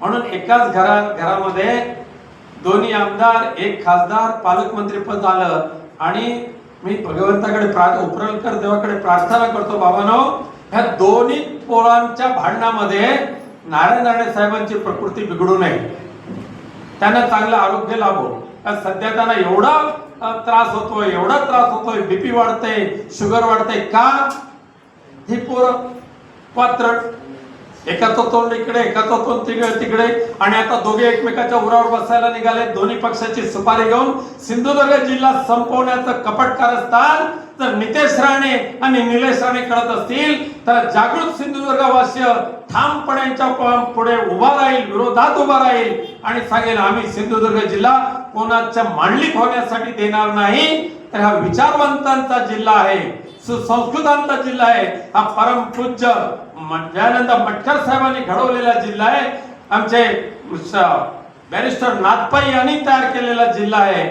म्हणून एकाच घरा घरामध्ये दोन्ही आमदार एक खासदार पालकमंत्री पद झालं आणि मी भगवंताकडे प्रा- उपरलकर देवाकडे प्रार्थना करतो बाबानो. ह्या दोन्ही पोळांच्या भांडणामध्ये नारायण राणे साहेबांची प्रकृती बिघडू नये. त्यांना चांगलं आरोग्य लाभो. सध्या त्यांना एवढा त्रास होतोय एवढा त्रास होतोय बीपी वाढते शुगर वाढते का? ही पोरं पात्र एकाचं तोंड इकडे एकाचं तोंड तिकडे तिकडे. आणि आता दोघे एकमेकाच्या उरावर बसायला निघाले. दोन्ही पक्षाची सुपारी घेऊन सिंधुदुर्ग जिल्हा संपवण्याचं कपट कारस्थान. तर नितेश राणे आणि निलेश राणे करत असतील तर जागृत सिंधुदुर्गवासीय ठामपणे पुढे उभा राहील विरोधात उभा राहील. आणि सांगेल आम्ही सिंधुदुर्ग जिल्हा कोणाच्या मांडलिक होण्यासाठी देणार नाही. तर हा विचारवंतांचा जिल्हा आहे सुसंस्कृतांचा जिल्हा आहे हा परम पूज्य दयानंद मटकर साहेबांनी घडवलेला जिल्हा आहे. आमचे बॅरिस्टर नाथपाई यांनी तयार केलेला जिल्हा आहे.